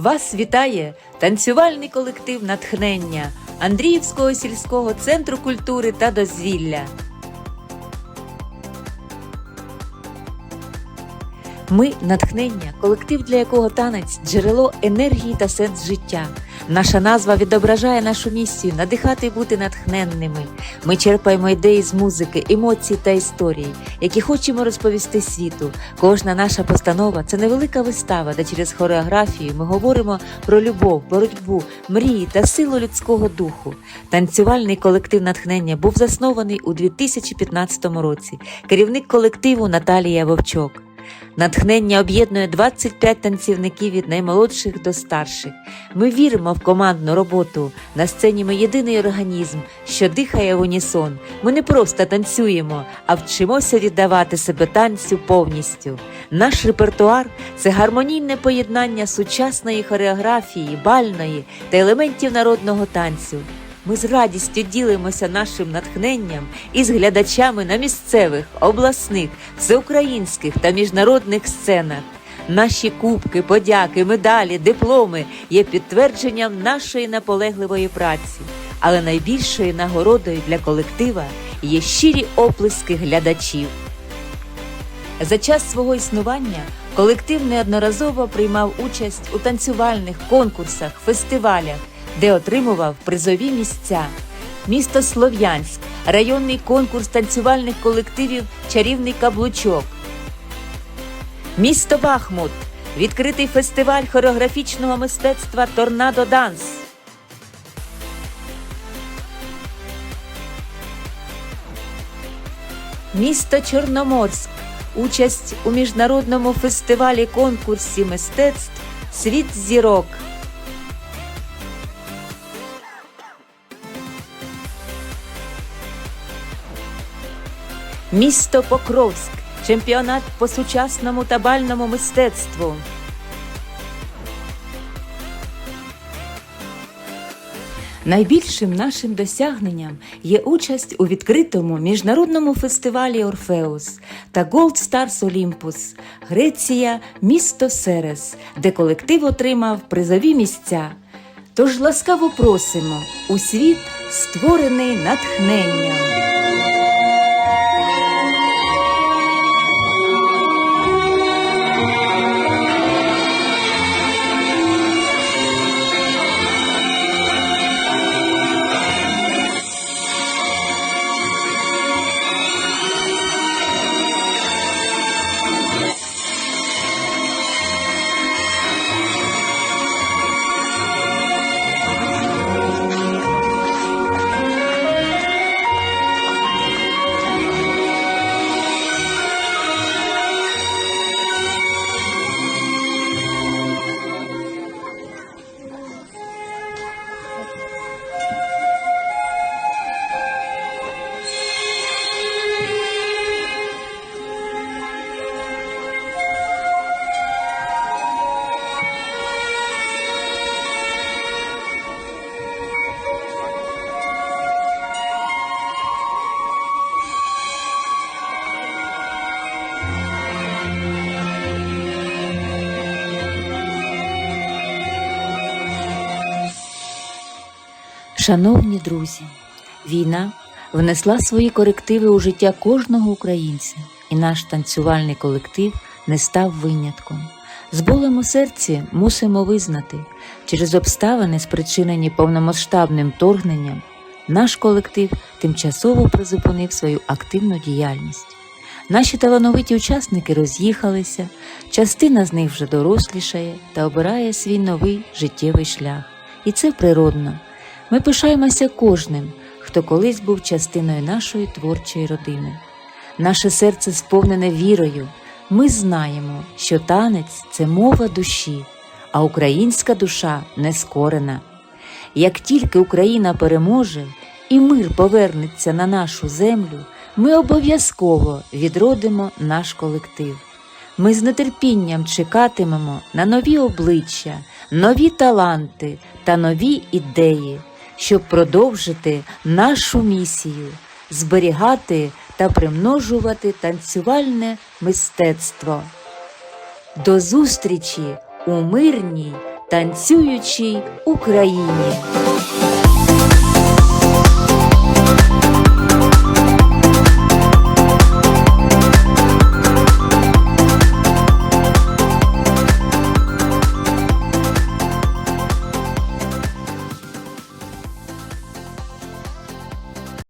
Вас вітає танцювальний колектив натхнення Андріївського сільського центру культури та дозвілля. Ми натхнення, колектив, для якого танець джерело енергії та сенс життя. Наша назва відображає нашу місію надихати і бути натхненними. Ми черпаємо ідеї з музики, емоцій та історій, які хочемо розповісти світу. Кожна наша постанова це невелика вистава, де через хореографію ми говоримо про любов, боротьбу, мрії та силу людського духу. Танцювальний колектив натхнення був заснований у 2015 році. Керівник колективу Наталія Вовчок. Натхнення об'єднує 25 танцівників від наймолодших до старших. Ми віримо в командну роботу. На сцені ми єдиний організм, що дихає в унісон. Ми не просто танцюємо, а вчимося віддавати себе танцю повністю. Наш репертуар це гармонійне поєднання сучасної хореографії, бальної та елементів народного танцю. Ми з радістю ділимося нашим натхненням із глядачами на місцевих, обласних, всеукраїнських та міжнародних сценах. Наші кубки, подяки, медалі, дипломи є підтвердженням нашої наполегливої праці, але найбільшою нагородою для колектива є щирі оплески глядачів. За час свого існування колектив неодноразово приймав участь у танцювальних конкурсах, фестивалях, де отримував призові місця. Місто Слов'янськ, районний конкурс танцювальних колективів Чарівний каблучок. Місто Бахмут, відкритий фестиваль хореографічного мистецтва Торнадо Данс. Місто Чорноморськ. Участь у міжнародному фестивалі конкурсі мистецтв Світ зірок. Місто Покровськ. Чемпіонат по сучасному та бальному мистецтву. Найбільшим нашим досягненням є участь у відкритому міжнародному фестивалі Орфеус та Gold Stars Olympus, Греція, місто Серес, де колектив отримав призові місця. Тож ласкаво просимо у світ, створений натхненням. Шановні друзі, війна внесла свої корективи у життя кожного українця, і наш танцювальний колектив не став винятком. З болем у серці мусимо визнати, через обставини, спричинені повномасштабним вторгненням, наш колектив тимчасово призупинив свою активну діяльність. Наші талановиті учасники роз'їхалися, частина з них вже дорослішає та обирає свій новий життєвий шлях. І це природно. Ми пишаємося кожним, хто колись був частиною нашої творчої родини. Наше серце сповнене вірою. Ми знаємо, що танець це мова душі, а українська душа нескорена. Як тільки Україна переможе і мир повернеться на нашу землю, ми обов'язково відродимо наш колектив. Ми з нетерпінням чекатимемо на нові обличчя, нові таланти та нові ідеї, щоб продовжити нашу місію, зберігати та примножувати танцювальне мистецтво. До зустрічі у мирній танцюючій Україні.